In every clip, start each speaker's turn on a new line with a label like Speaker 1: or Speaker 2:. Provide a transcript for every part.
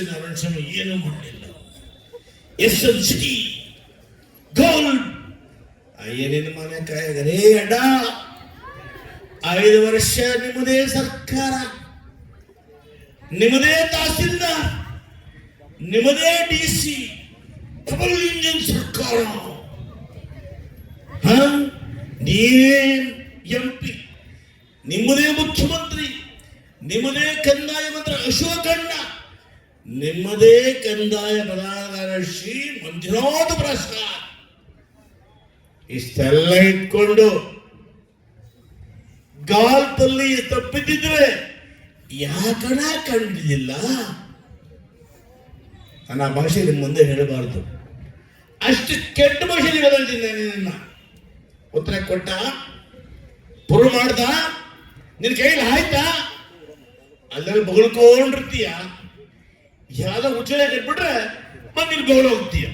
Speaker 1: ಅರಣ್ಯ ಏನು ಮಾಡಲಿಲ್ಲ ಎಸ್ ಎಲ್ ಸಿಟಿ ಗೋಲ್ಡ್ ಏನೇನು ಮನೆ ಕಾಯಗರೇ ಅಡ್ಡ ಐದು ವರ್ಷ ನಿಮ್ಮದೇ ಸರ್ಕಾರ. ನಿಮ್ಮದೇ ತಹಸೀಲ್ದಾರ್. ನಿಮ್ಮದೇ ಡಿ ಸಿ. ಡಬಲ್ ಇಂಜಿನ್ ಸರ್ಕಾರ? ನೀವೇ ಎಂ ಪಿ? ನಿಮ್ಮದೇ ಮುಖ್ಯಮಂತ್ರಿ. ನಿಮ್ಮದೇ ಕಂದಾಯ ಮಂತ್ರಿ ಅಶೋಕಣ್ಣ. ನಿಮ್ಮದೇ ಕಂದಾಯ ಪ್ರಧಾನ ಶ್ರೀ ಮಂಜುನಾಥ ಪುರಸ್ಕಾರ ಇಷ್ಟೆಲ್ಲ ಇಟ್ಕೊಂಡು ಗಾಲ್ಪಲ್ಲಿ ತಪ್ಪಿದ್ದಿದ್ರೆ ಯಾಕಣ ಕಂಡಿದ್ದಿಲ್ಲ ನನ್ನ ಭಾಷೆ ನಿಮ್ಮ ಮುಂದೆ ಹೇಳಬಾರದು. ಅಷ್ಟು ಕೆಟ್ಟ ಭಾಷೆಯಲ್ಲಿ ಬದಲಿದ್ದೀನಿ ನಿನ್ನ. ಉತ್ತರ ಕೊಟ್ಟ? ಪುರು ಮಾಡ್ದ? ನಿನ್ ಕೈಲಿ ಆಯ್ತಾ? ಅಲ್ಲೆಲ್ಲ ಬಗಳ್ಕೊಂಡಿರ್ತೀಯ? ಯಾವ್ದೋ ಉಚ್ಚಲೆ ಕಟ್ಬಿಟ್ರೆ ಮತ್ತೆ ನೀನು ಬಗಳು ಹೋಗ್ತೀಯ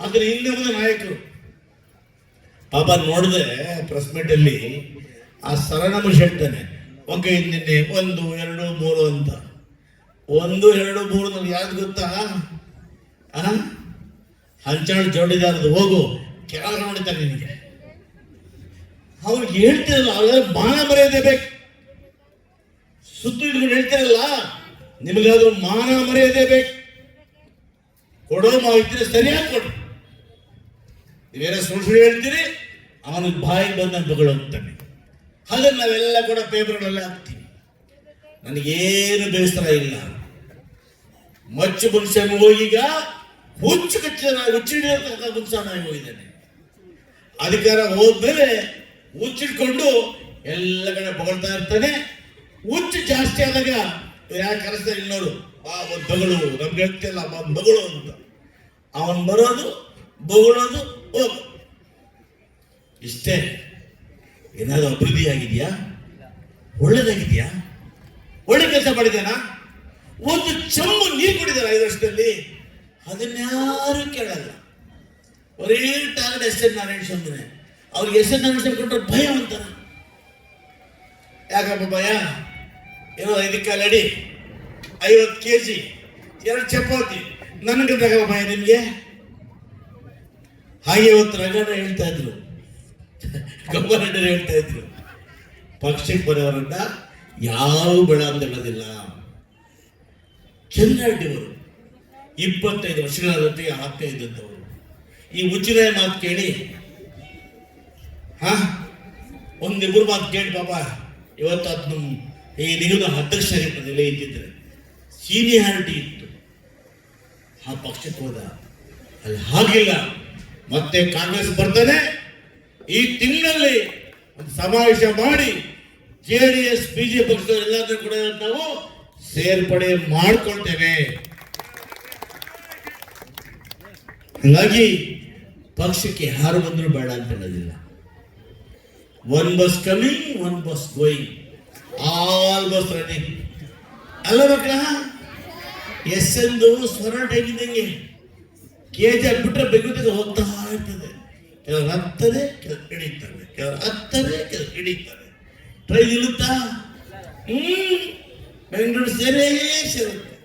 Speaker 1: ಆದ್ರೆ ಹಿಂದೆ ಮುಂದೆ ನಾಯಕರು. ಪಾಪ ನೋಡಿದೆ ಪ್ರೆಸ್ ಮೀಟ್ ಅಲ್ಲಿ ಆ ಸರಳಮುಷ ಹೇಳ್ತಾನೆ ಒಗ್ಗ ನಿನ್ನೆ ಒಂದು, ಎರಡು, ಮೂರು ಅಂತ. ಒಂದು, ಎರಡು, ಮೂರು ನನಗೆ ಯಾವ್ದು ಗೊತ್ತಾ? ಹಂಚಾಳ್ ಜೋಡಿದಾರದು ಹೋಗು ಕೆಳಗೆ ನೋಡಿದ್ದಾರೆ ನಿನಗೆ. ಅವ್ರಿಗೆ ಹೇಳ್ತಿರಲ್ಲ, ಅವ್ರ ಬಾಣ ಬರೆಯದೇ ಬೇಕು? ಸುತ್ತು ಹಿಡ್ಕೊಂಡು ಹೇಳ್ತಿರಲ್ಲ? ನಿಮಗಾದ್ರೂ ಮಾನ ಮರ್ಯಾದೆ ಬೇಕು? ಕೊಡೋ ಮಾಹಿತಿ ಸರಿಯಾಗಿ ಕೊಡು. ನೀವೇನೋ ಸುಳ್ಳು ಹೇಳ್ತೀರಿ ಅವನಿಗೆ ಬಾಯಿ ಬಂದ ಮಗಳು ಹೋಗ್ತಾನೆ ಅದನ್ನು ನಾವೆಲ್ಲ ಕೂಡ ಪೇಪರ್ಗಳಲ್ಲಿ ಹಾಕ್ತೀವಿ. ನನಗೇನು ಬೇಸರ ಇಲ್ಲ. ಮಚ್ಚು ಮನುಷ್ಯನ ಹೋಗೀಗ ಹುಚ್ಚು ಕಚ್ಚಿದ ಹುಚ್ಚು ಹಿಡಿಯೋತಕ್ಕ ಮನುಷ್ಯನಾಗಿ ಹೋಗಿದ್ದಾನೆ. ಅಧಿಕಾರ ಹೋದ್ಮೇಲೆ ಹುಚ್ಚಿಟ್ಕೊಂಡು ಎಲ್ಲ ಕಡೆ ಬಗಳ್ತಾ ಇರ್ತಾನೆ. ಹುಚ್ಚು ಜಾಸ್ತಿ ಆದಾಗ ಯಾಕೆ ಕರೆಸ್ತಾರೆ ನೋಡು. ಆ ಬಗಳು ನಮ್ಗೆ ಹೇಳ್ತಿಲ್ಲ ಮಗಳು ಅಂತ. ಅವನ್ ಬರೋದು ಬಗಳೋದು ಓ ಇಷ್ಟೇ. ಏನಾದ್ರು ಅಭಿವೃದ್ಧಿ ಆಗಿದೆಯಾ? ಒಳ್ಳೇದಾಗಿದೆಯಾ? ಒಳ್ಳೆ ಕೆಲಸ ಮಾಡಿದಾನ ಒಂದು ಚಂಬು ನೀರು ಕುಡಿದಾರ ಐದು ವರ್ಷದಲ್ಲಿ. ಅದನ್ಯಾರು ಕೇಳಲ್ಲ. ಒರೇ ಟಾರ್ಗೆಟ್ ಎಸ್ ಎನ್ ನಾರಾಯಣ ಸ್ವಾಮಿನೇ. ಅವ್ರಿಗೆ ಎಸ್ ಎನ್ ನಾರಾಯಣ ಸ್ವಾಮಿ ಕೊಟ್ಟರೆ ಭಯ ಅಂತಾರ ಯಾಕಪ್ಪ ಭಯ? ಏನೋ ಐದು ಕಾಲು ಅಡಿ ಐವತ್ತು ಕೆ ಜಿ ಎರಡು ಚಪಾತಿ. ನನಗೆ ತಗೋ ಭಯ ನಿಮಗೆ? ಹಾಗೆ ಇವತ್ತು ರಂಗಣ್ಣ ಹೇಳ್ತಾ ಇದ್ರು. ಗಂಬರಡ್ಡರು ಹೇಳ್ತಾ ಇದ್ರು. ಪಕ್ಷಕ್ಕೆ ಬರೋರನ್ನ ಯಾರು ಬೇಡ ಅಂತ ಹೇಳೋದಿಲ್ಲ. ಇಪ್ಪತ್ತೈದು ವರ್ಷಗಳ ಜೊತೆಗೆ ಆಗ್ತಾ ಇದ್ದಂಥವ್ರು ಈ ಉಚಿತ ಮಾತು ಕೇಳಿ. ಹಾ? ಒಂದಿಬ್ಬರು ಮಾತು ಕೇಳಿ ಪಾಪ. ಇವತ್ತು ಅದು ಈ ನಿಗಮದ ನೆಲೆ ಇದ್ದಿದ್ರೆ. ಸೀನಿಯಾರಿಟಿ ಇತ್ತು. ಆ ಪಕ್ಷಕ್ಕೆ ಹೋದ. ಅಲ್ಲಿ ಹಾಗಿಲ್ಲ. ಮತ್ತೆ ಕಾಂಗ್ರೆಸ್ ಬರ್ತಾನೆ ಈ ತಿಂಗಳಲ್ಲಿ ಒಂದು ಸಮಾವೇಶ ಮಾಡಿ ಜೆ ಡಿ ಎಸ್ ಬಿಜೆಪಿ ಎಲ್ಲಾದ್ರೂ ಕೂಡ ನಾವು ಸೇರ್ಪಡೆ ಮಾಡ್ಕೊಳ್ತೇವೆ. ಹಾಗಾಗಿ ಪಕ್ಷಕ್ಕೆ ಯಾರು ಬಂದರೂ ಬೇಡ ಅಂತ ಹೇಳೋದಿಲ್ಲ. One bus coming one bus going already ಅಲ್ಲ ಮಕ್ಕಳ ಎಸ್ ಎಂದು ಸ್ವರ್ಣ ಟೈಮ್ ಕೆ ಜಿ ಬಿಟ್ರೆ ಬೆಂಗಳೂರಿಗೆ ಹೋಗ್ತಾ ಇರ್ತದೆ. ಕೆಲವರು ಹತ್ತದೆ, ಕೆಲವರು ಇಳಿತಾರೆ ಕೆಲವರು ಹತ್ತದೆ, ಕೆಲವರು ಹಿಡಿತಾರೆ. ಟ್ರೈನ್ ಇಳುತ್ತಾ ಹ್ಮ್. ಬೆಂಗಳೂರು ಸೇರೇ ಸೇರುತ್ತೆ.